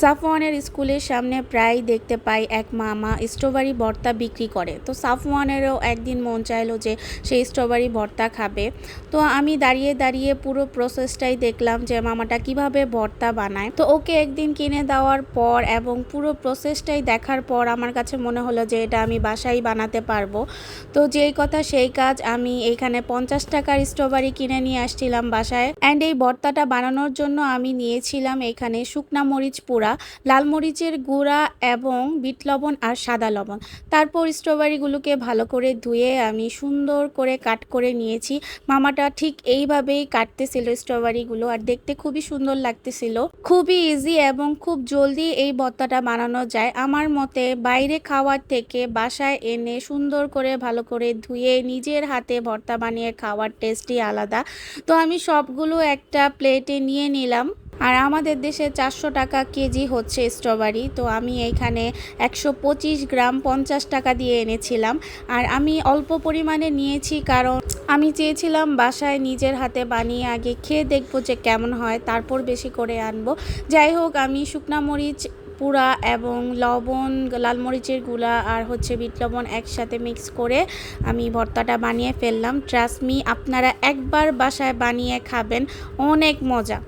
সাফওয়ানের স্কুলের সামনে প্রায় দেখতে পাই এক মামা স্ট্রবেরি ভর্তা বিক্রি করে। তো সাফওয়ানেরও একদিন মন চাইলো যে সে স্ট্রবেরি ভর্তা খাবে। তো আমি দাঁড়িয়ে দাঁড়িয়ে পুরো প্রসেসটাই দেখলাম যে মামাটা কীভাবে ভর্তা বানায়। তো ওকে একদিন কিনে দেওয়ার পর এবং পুরো প্রসেসটাই দেখার পর আমার কাছে মনে হলো যে এটা আমি বাসায় বানাতে পারব। তো যেই কথা সেই কাজ আমি এখানে পঞ্চাশ টাকার স্ট্রবেরি কিনে নিয়ে আসছিলাম বাসায়। অ্যান্ড এই ভর্তাটা বানানোর জন্য আমি নিয়েছিলাম এখানে শুকনা মরিচ পোড়া লাল মরিচের গুঁড়া এবং বিট লবণ আর সাদা লবণ। তারপর স্ট্রবেরিগুলোকে ভালো করে ধুয়ে আমি সুন্দর করে কাট করে নিয়েছি। মামাটা ঠিক এইভাবেই কাটতেছিল স্ট্রবেরিগুলো আর দেখতে খুবই সুন্দর লাগতেছিল। খুবই ইজি এবং খুব জলদি এই ভর্তাটা বানানো যায়। আমার মতে বাইরে খাওয়ার থেকে বাসায় এনে সুন্দর করে ভালো করে ধুয়ে নিজের হাতে ভর্তা বানিয়ে খাওয়ার টেস্টই আলাদা। তো আমি সবগুলো একটা প্লেটে নিয়ে নিলাম। আর আমাদের দেশে চারশো টাকা কেজি হচ্ছে স্ট্রবেরি। তো আমি এইখানে একশো পঁচিশ গ্রাম পঞ্চাশ টাকা দিয়ে এনেছিলাম। আর আমি অল্প পরিমাণে নিয়েছি কারণ আমি চেয়েছিলাম বাসায় নিজের হাতে বানিয়ে আগে খেয়ে দেখব যে কেমন হয়, তারপর বেশি করে আনব। যাই হোক, আমি শুকনা মরিচ পুরা এবং লবণ, লাল মরিচের আর হচ্ছে বিট লবণ একসাথে মিক্স করে আমি ভর্তাটা বানিয়ে ফেললাম। ট্রাস্ট মি, আপনারা একবার বাসায় বানিয়ে খাবেন, অনেক মজা।